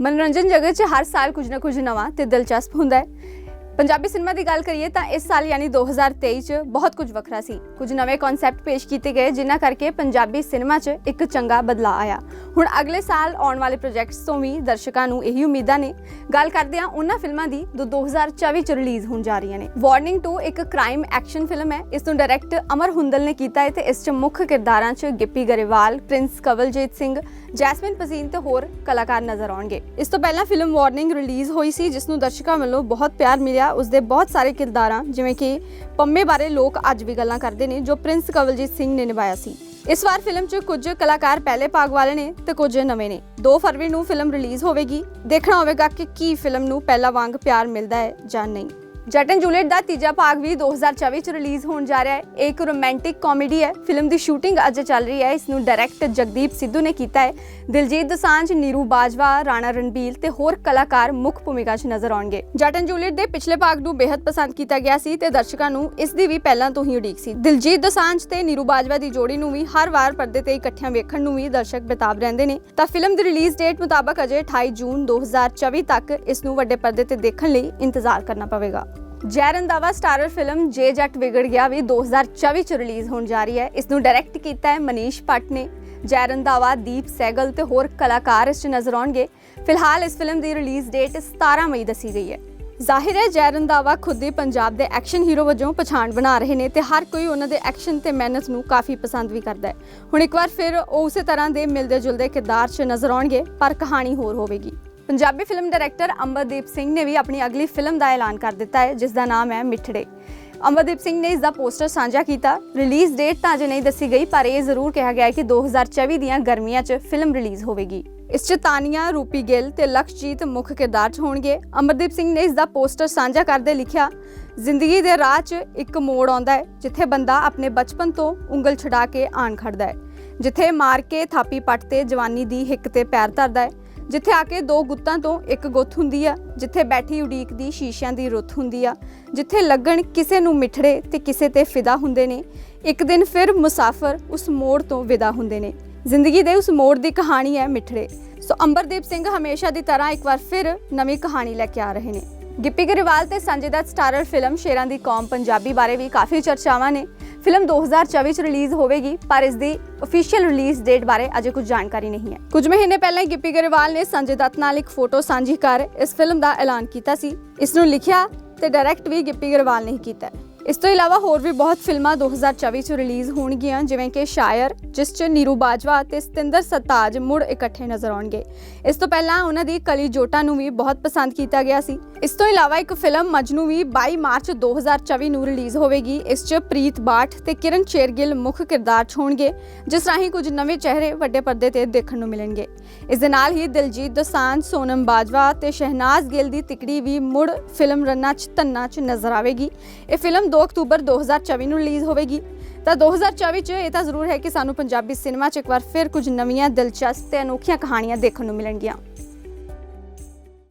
ਮਨੋਰੰਜਨ ਜਗਤ 'ਚ ਹਰ ਸਾਲ ਕੁਝ ਨਾ ਕੁਝ ਨਵਾਂ ਤੇ ਦਿਲਚਸਪ ਹੁੰਦਾ ਹੈ। ਪੰਜਾਬੀ ਸਿਨੇਮਾ ਦੀ ਗੱਲ ਕਰੀਏ ਤਾਂ ਇਸ ਸਾਲ ਯਾਨੀ 2023 'ਚ ਬਹੁਤ ਕੁਝ ਵੱਖਰਾ ਸੀ। ਕੁਝ ਨਵੇਂ ਕਨਸੈਪਟ ਪੇਸ਼ ਕੀਤੇ ਗਏ, ਜਿਨ੍ਹਾਂ ਕਰਕੇ ਪੰਜਾਬੀ ਸਿਨੇਮਾ 'ਚ ਇੱਕ ਚੰਗਾ ਬਦਲਾਅ ਆਇਆ। ਹੁਣ ਅਗਲੇ ਸਾਲ ਆਉਣ ਵਾਲੇ ਪ੍ਰੋਜੈਕਟਸ ਤੋਂ ਵੀ ਦਰਸ਼ਕਾਂ ਨੂੰ ਇਹੀ ਉਮੀਦਾਂ ਨੇ। ਗੱਲ ਕਰਦੇ ਹਾਂ ਉਹਨਾਂ ਫਿਲਮਾਂ ਦੀ ਜੋ 2024 'ਚ ਰਿਲੀਜ਼ ਹੋਣ ਜਾ ਰਹੀਆਂ ਨੇ। ਵਾਰਨਿੰਗ 2 ਇੱਕ ਕ੍ਰਾਈਮ ਐਕਸ਼ਨ ਫਿਲਮ ਹੈ। ਇਸ ਨੂੰ ਡਾਇਰੈਕਟ ਅਮਰ ਹੁੰਦਲ ਨੇ ਕੀਤਾ ਹੈ ਤੇ ਇਸ 'ਚ ਮੁੱਖ ਕਿਰਦਾਰਾਂ 'ਚ ਗਿੱਪੀ ਗਰੇਵਾਲ, ਪ੍ਰਿੰਸ ਕਵਲਜੀਤ ਸਿੰਘ, ਜੈਸਮਿਨ ਪਸੀਨ ਤੇ ਹੋਰ ਕਲਾਕਾਰ ਨਜ਼ਰ ਆਉਣਗੇ। ਇਸ ਤੋਂ ਪਹਿਲਾਂ ਫਿਲਮ ਵਾਰਨਿੰਗ ਰਿਲੀਜ਼ ਹੋਈ ਸੀ, ਜਿਸ ਨੂੰ ਦਰਸ਼ਕਾਂ ਵੱਲੋਂ ਬਹੁਤ ਪਿਆਰ ਮਿਲਿਆ। ਉਸ ਦੇ ਬਹੁਤ ਸਾਰੇ ਕਿਰਦਾਰਾਂ, ਜਿਵੇਂ ਕਿ ਪੰਮੇ ਬਾਰੇ ਲੋਕ ਅੱਜ ਵੀ ਗੱਲਾਂ ਕਰਦੇ ਨੇ, ਜੋ ਪ੍ਰਿੰਸ ਕਵਲਜੀਤ ਸਿੰਘ ਨੇ ਨਿਭਾਇਆ ਸੀ। ਇਸ ਵਾਰ ਫਿਲਮ 'ਚ ਕੁਝ ਕਲਾਕਾਰ ਪਹਿਲੇ ਭਾਗ ਵਾਲੇ ਨੇ ਤੇ ਕੁਝ ਨਵੇਂ ਨੇ। 2 ਫਰਵਰੀ ਨੂੰ ਫਿਲਮ ਰਿਲੀਜ਼ ਹੋਵੇਗੀ। ਦੇਖਣਾ ਹੋਵੇਗਾ ਕਿ ਕੀ ਫਿਲਮ ਨੂੰ ਪਹਿਲਾ ਵਾਂਗ ਪਿਆਰ ਮਿਲਦਾ ਹੈ ਜਾਂ ਨਹੀਂ। ਜੱਟ ਐਂਡ ਜੂਲੀਅਟ ਦਾ ਤੀਜਾ ਭਾਗ ਵੀ 2024 ਚ ਰਿਲੀਜ਼ ਹੋਣ ਜਾ ਰਿਹਾ ਹੈ। ਇਹ ਇੱਕ ਰੋਮਾਂਟਿਕ ਕਾਮੇਡੀ ਹੈ। ਫਿਲਮ ਦੀ ਸ਼ੂਟਿੰਗ ਅੱਜ ਚੱਲ ਰਹੀ ਹੈ। ਇਸ ਨੂੰ ਡਾਇਰੈਕਟ ਜਗਦੀਪ ਸਿੱਧੂ ਨੇ ਕੀਤਾ ਹੈ। ਦਿਲਜੀਤ ਦਸਾਂਝ, ਨੀਰੂ ਬਾਜਵਾ, ਰਾਣਾ ਰਣਬੀਰ ਤੇ ਹੋਰ ਕਲਾਕਾਰ ਮੁੱਖ ਭੂਮਿਕਾ 'ਚ ਨਜ਼ਰ ਆਉਣਗੇ। ਜੱਟ ਐਂਡ ਜੂਲੀਅਟ ਦੇ ਪਿਛਲੇ ਭਾਗ ਨੂੰ ਬੇहद ਪਸੰਦ ਕੀਤਾ ਗਿਆ ਸੀ ਤੇ ਦਰਸ਼ਕਾਂ ਨੂੰ ਇਸ ਦੀ ਵੀ ਪਹਿਲਾਂ ਤੋਂ ਹੀ ਉਡੀਕ ਸੀ। ਦਿਲਜੀਤ ਦਸਾਂਝ ਤੇ ਨੀਰੂ ਬਾਜਵਾ ਦੀ ਜੋੜੀ ਨੂੰ ਵੀ ਹਰ ਵਾਰ ਪਰਦੇ ਤੇ ਇਕੱਠਿਆਂ ਵੇਖਣ ਨੂੰ ਵੀ ਦਰਸ਼ਕ ਬੇਤਾਬ ਰਹਿੰਦੇ ਨੇ। ਤਾਂ ਫਿਲਮ ਦੀ ਰਿਲੀਜ਼ ਡੇਟ ਮੁਤਾਬਕ ਅਜੇ 28 ਜੂਨ 2024 ਤੱਕ ਇਸ ਨੂੰ ਵੱਡੇ ਪਰਦੇ ਤੇ ਦੇਖਣ ਲਈ ਇੰਤਜ਼ਾਰ ਕਰਨਾ ਪਵੇਗਾ। ਜੈ ਰੰਧਾਵਾ ਸਟਾਰਰ ਫਿਲਮ ਜੇ ਜੱਟ ਵਿਗੜ ਗਿਆ ਵੀ 2024 ਚ ਰਿਲੀਜ਼ ਹੋਣ ਜਾ ਰਹੀ ਹੈ। ਇਸ ਨੂੰ ਡਾਇਰੈਕਟ ਕੀਤਾ ਹੈ ਮਨੀਸ਼ ਭੱਟ ਨੇ। ਜੈ ਰੰਧਾਵਾ, ਦੀਪ ਸੈਗਲ ਤੇ ਹੋਰ ਕਲਾਕਾਰ ਇਸ 'ਚ ਨਜ਼ਰ ਆਉਣਗੇ। ਫਿਲਹਾਲ ਇਸ ਫਿਲਮ ਦੀ ਰਿਲੀਜ਼ ਡੇਟ 17 ਮਈ ਦੱਸੀ ਗਈ ਹੈ। ਜ਼ਾਹਿਰ ਹੈ ਜੈ ਰੰਧਾਵਾ ਖੁਦ ਹੀ ਪੰਜਾਬ ਦੇ ਐਕਸ਼ਨ ਹੀਰੋ ਵਜੋਂ ਪਛਾਣ ਬਣਾ ਰਹੇ ਨੇ ਤੇ ਹਰ ਕੋਈ ਉਹਨਾਂ ਦੇ ਐਕਸ਼ਨ ਤੇ ਮਿਹਨਤ ਨੂੰ ਕਾਫੀ ਪਸੰਦ ਵੀ ਕਰਦਾ ਹੈ। ਹੁਣ ਇੱਕ ਵਾਰ ਫਿਰ ਉਹ ਉਸੇ ਤਰ੍ਹਾਂ ਦੇ ਮਿਲਦੇ ਜੁਲਦੇ ਕਿਰਦਾਰ 'ਚ ਨਜ਼ਰ ਆਉਣਗੇ, ਪਰ ਕਹਾਣੀ ਹੋਰ ਹੋਵੇਗੀ। ਪੰਜਾਬੀ ਫਿਲਮ ਡਾਇਰੈਕਟਰ ਅੰਬਰਦੀਪ ਸਿੰਘ ਨੇ ਵੀ ਆਪਣੀ ਅਗਲੀ ਫਿਲਮ ਦਾ ਐਲਾਨ ਕਰ ਦਿੱਤਾ ਹੈ ਜਿਸ ਦਾ ਨਾਮ ਹੈ ਮਿੱਠੜੇ। ਅਮਰਦੀਪ ਸਿੰਘ ਨੇ ਇਸ ਦਾ ਪੋਸਟਰ ਸਾਂਝਾ ਕੀਤਾ। ਰਿਲੀਜ਼ ਡੇਟ ਤਾਂ ਅਜੇ ਨਹੀਂ ਦੱਸੀ ਗਈ, ਪਰ ਇਹ ਜ਼ਰੂਰ ਕਿਹਾ ਗਿਆ ਹੈ ਕਿ 2024 ਦੀਆਂ ਗਰਮੀਆਂ 'ਚ ਫਿਲਮ ਰਿਲੀਜ਼ ਹੋਵੇਗੀ। ਇਸ 'ਚ ਤਾਨੀਆ, ਰੂਪੀ ਗਿੱਲ ਤੇ ਲਕਸ਼ਜੀਤ ਮੁੱਖ ਕਿਰਦਾਰ 'ਚ ਹੋਣਗੇ। ਅਮਰਦੀਪ ਸਿੰਘ ਨੇ ਇਸ ਦਾ ਪੋਸਟਰ ਸਾਂਝਾ ਕਰਦੇ ਲਿਖਿਆ, ਜ਼ਿੰਦਗੀ ਦੇ ਰਾਹ 'ਚ ਇੱਕ ਮੋੜ ਆਉਂਦਾ ਹੈ, ਜਿੱਥੇ ਬੰਦਾ ਆਪਣੇ ਬਚਪਨ ਤੋਂ ਉਂਗਲ ਛਡਾ ਕੇ ਆਣ ਖੜਦਾ ਹੈ, ਜਿੱਥੇ ਮਾਰ ਕੇ ਥਾਪੀ ਪੱਟ ਤੇ ਜਵਾਨੀ ਦੀ ਹਿੱਕ ਤੇ ਪੈਰ ਧਰਦਾ ਹੈ ਜਿੱਥੇ ਆ ਕੇ ਦੋ ਗੁੱਤਾਂ ਤੋਂ ਇੱਕ ਗੁੱਤ ਹੁੰਦੀ ਆ, ਜਿੱਥੇ ਬੈਠੀ ਉਡੀਕ ਦੀ ਸ਼ੀਸ਼ਿਆਂ ਦੀ ਰੁੱਤ ਹੁੰਦੀ ਆ, ਜਿੱਥੇ ਲੱਗਣ ਕਿਸੇ ਨੂੰ ਮਿੱਠੜੇ ਤੇ ਕਿਸੇ ਤੇ ਫਿਦਾ ਹੁੰਦੇ ਨੇ, ਇੱਕ ਦਿਨ ਫਿਰ ਮੁਸਾਫਰ ਉਸ ਮੋੜ ਤੋਂ ਵਿਦਾ ਹੁੰਦੇ ਨੇ। ਜ਼ਿੰਦਗੀ ਦੇ ਉਸ ਮੋੜ ਦੀ ਕਹਾਣੀ ਹੈ ਮਿੱਠੜੇ। ਸੋ ਅੰਬਰਦੀਪ ਸਿੰਘ ਹਮੇਸ਼ਾ ਦੀ ਤਰ੍ਹਾਂ ਇੱਕ ਵਾਰ ਫਿਰ ਨਵੀਂ ਕਹਾਣੀ ਲੈ ਕੇ ਆ ਰਹੇ ਨੇ। ਗਿੱਪੀ ਗਰੇਵਾਲ ਤੇ ਸੰਜੇ ਦੱਤ ਸਟਾਰਰ ਫਿਲਮ ਸ਼ੇਰਾਂ ਦੀ ਕੌਮ ਪੰਜਾਬੀ ਬਾਰੇ ਵੀ ਕਾਫੀ ਚਰਚਾਵਾਂ ਨੇ। ਫਿਲਮ 2024 ਚ ਰਿਲੀਜ਼ ਹੋਵੇਗੀ, ਪਰ ਇਸ ਦੀ ਅਫੀਸ਼ੀਅਲ ਰਿਲੀਜ਼ ਡੇਟ ਬਾਰੇ ਅਜੇ ਕੁਝ ਜਾਣਕਾਰੀ ਨਹੀਂ ਹੈ। ਕੁਝ ਮਹੀਨੇ ਪਹਿਲਾਂ ਗਿੱਪੀ ਗਰੇਵਾਲ ਨੇ ਸੰਜੇ ਦੱਤ ਨਾਲ ਇੱਕ ਫੋਟੋ ਸਾਂਝੀ ਕਰ ਇਸ ਫਿਲਮ ਦਾ ਐਲਾਨ ਕੀਤਾ ਸੀ। ਇਸ ਨੂੰ ਲਿਖਿਆ ਤੇ ਡਾਇਰੈਕਟ ਵੀ ਗਿੱਪੀ ਗਰੇਵਾਲ ਨੇ ਕੀਤਾ ਇਸ ਤੋਂ ਇਲਾਵਾ ਹੋਰ ਵੀ ਬਹੁਤ ਫਿਲਮਾਂ 2024 ਚ ਰਿਲੀਜ਼ ਹੋਣਗੀਆਂ, ਜਿਵੇਂ ਕਿ ਸ਼ਾਇਰ, ਜਿਸ 'ਚ ਨੀਰੂ ਬਾਜਵਾ ਅਤੇ ਸਤਿੰਦਰ ਸਰਤਾਜ ਮੁੜ ਇਕੱਠੇ ਨਜ਼ਰ ਆਉਣਗੇ। ਇਸ ਤੋਂ ਪਹਿਲਾਂ ਉਹਨਾਂ ਦੀ ਕਲੀ ਜੋਟਾ ਨੂੰ ਵੀ ਬਹੁਤ ਪਸੰਦ ਕੀਤਾ ਗਿਆ ਸੀ। ਇਸ ਤੋਂ ਇਲਾਵਾ ਇੱਕ ਫਿਲਮ ਮਜਨੂ ਵੀ 22 ਮਾਰਚ 2024 ਨੂੰ ਰਿਲੀਜ਼ ਹੋਵੇਗੀ, ਇਸ 'ਚ ਪ੍ਰੀਤ ਬਾਠ ਤੇ ਕਿਰਨ ਸ਼ੇਰਗਿੱਲ ਮੁੱਖ ਕਿਰਦਾਰ 'ਚ ਹੋਣਗੇ, ਜਿਸ ਰਾਹੀਂ ਕੁਝ ਨਵੇਂ ਚਿਹਰੇ ਵੱਡੇ ਪਰਦੇ ਤੇ ਦੇਖਣ ਨੂੰ ਮਿਲਣਗੇ। ਇਸ ਦੇ ਨਾਲ ਹੀ ਦਿਲਜੀਤ ਦੋਸਾਂਝ, ਸੋਨਮ ਬਾਜਵਾ ਤੇ ਸ਼ਹਿਨਾਜ਼ ਗਿੱਲ ਦੀ ਤਿਕੜੀ ਵੀ ਮੁੜ ਫਿਲਮ ਰੰਨਾ 'ਚ ਧੰਨਾ 'ਚ ਨਜ਼ਰ ਆਵੇਗੀ। ਇਹ ਫਿਲਮ 2 ਅਕਤੂਬਰ 2024 ਨੂੰ ਰਿਲੀਜ਼ ਹੋਵੇਗੀ। ਤਾਂ 2024 ਚ ਇਹ ਤਾਂ ਜ਼ਰੂਰ ਹੈ ਕਿ ਸਾਨੂੰ ਪੰਜਾਬੀ ਸਿਨੇਮਾ 'ਚ ਇੱਕ ਵਾਰ ਫਿਰ ਕੁਝ ਨਵੀਆਂ ਦਿਲਚਸਪ ਤੇ ਅਨੋਖੀਆਂ ਕਹਾਣੀਆਂ ਦੇਖਣ ਨੂੰ ਮਿਲਣਗੀਆਂ।